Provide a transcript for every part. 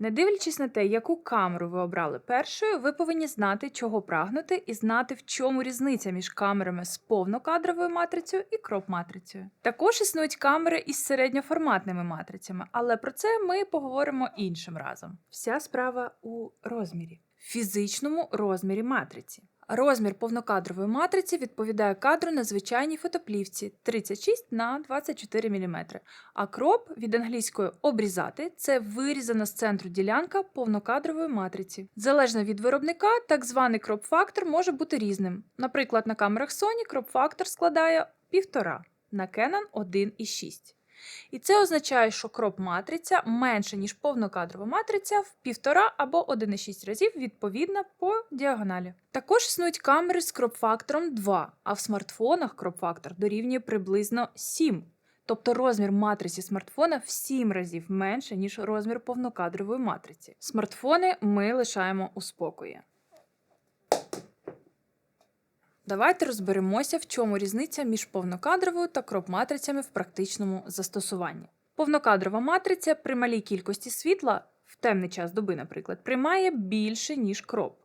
Не дивлячись на те, яку камеру ви обрали першою, ви повинні знати, чого прагнути, і знати, в чому різниця між камерами з повнокадровою матрицею і кроп-матрицею. Також існують камери із середньоформатними матрицями, але про це ми поговоримо іншим разом. Вся справа у розмірі, фізичному розмірі матриці. Розмір повнокадрової матриці відповідає кадру на звичайній фотоплівці 36 на 24 мм. А кроп від англійської обрізати це вирізана з центру ділянка повнокадрової матриці. Залежно від виробника, так званий кроп-фактор може бути різним. Наприклад, на камерах Sony кроп-фактор складає 1,5, на Canon 1,6. І це означає, що кроп-матриця менша, ніж повнокадрова матриця в 1,5 або 1,6 разів відповідно по діагоналі. Також існують камери з кроп-фактором 2, а в смартфонах кроп-фактор дорівнює приблизно 7. Тобто розмір матриці смартфона в 7 разів менше, ніж розмір повнокадрової матриці. Смартфони ми лишаємо у спокої. Давайте розберемося, в чому різниця між повнокадровою та кроп-матрицями в практичному застосуванні. Повнокадрова матриця при малій кількості світла, в темний час доби, наприклад, приймає більше, ніж кроп.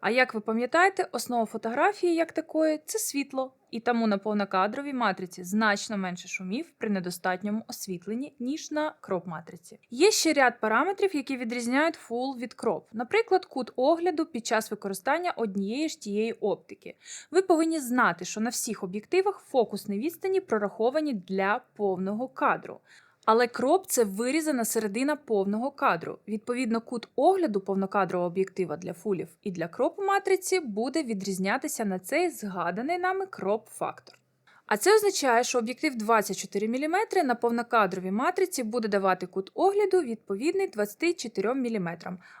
А як ви пам'ятаєте, основа фотографії як такої це світло, і тому на повнокадровій матриці значно менше шумів при недостатньому освітленні, ніж на кроп-матриці. Є ще ряд параметрів, які відрізняють фул від кроп, наприклад, кут огляду під час використання однієї ж тієї оптики. Ви повинні знати, що на всіх об'єктивах фокусні відстані прораховані для повного кадру. Але кроп це вирізана середина повного кадру. Відповідно, кут огляду повнокадрового об'єктива для фулів і для кропу матриці буде відрізнятися на цей згаданий нами кроп-фактор. А це означає, що об'єктив 24 мм на повнокадровій матриці буде давати кут огляду відповідний 24 мм,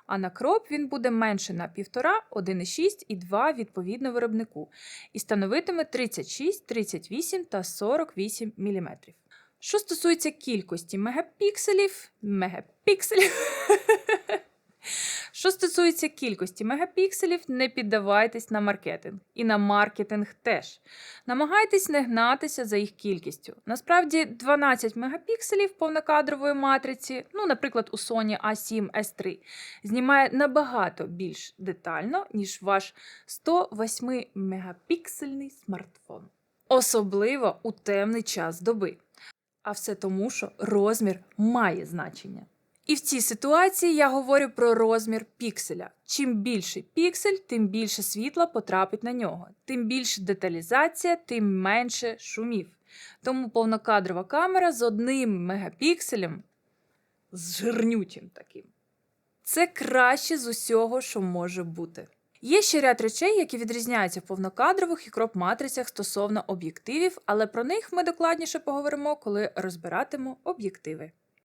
а на кроп він буде менше на 1,5, 1,6 і 2 відповідно виробнику, і становитиме 36, 38 та 48 мм. Що стосується кількості мегапікселів, мегапікселів. Що стосується кількості мегапікселів, не піддавайтесь на маркетинг. І на маркетинг теж. Намагайтесь не гнатися за їх кількістю. Насправді, 12 мегапікселів повнокадрової матриці, ну, наприклад, у Sony A7 S3, знімає набагато більш детально, ніж ваш 108 мегапіксельний смартфон. Особливо у темний час доби. А все тому, що розмір має значення. І в цій ситуації я говорю про розмір пікселя. Чим більший піксель, тим більше світла потрапить на нього, тим більше деталізація, тим менше шумів. Тому повнокадрова камера з одним мегапікселем, з жирнючим таким. Це краще з усього, що може бути. Є ще ряд речей, які відрізняються в повнокадрових і кроп-матрицях стосовно об'єктивів, але про них ми докладніше поговоримо, коли розбиратиму об'єктиви.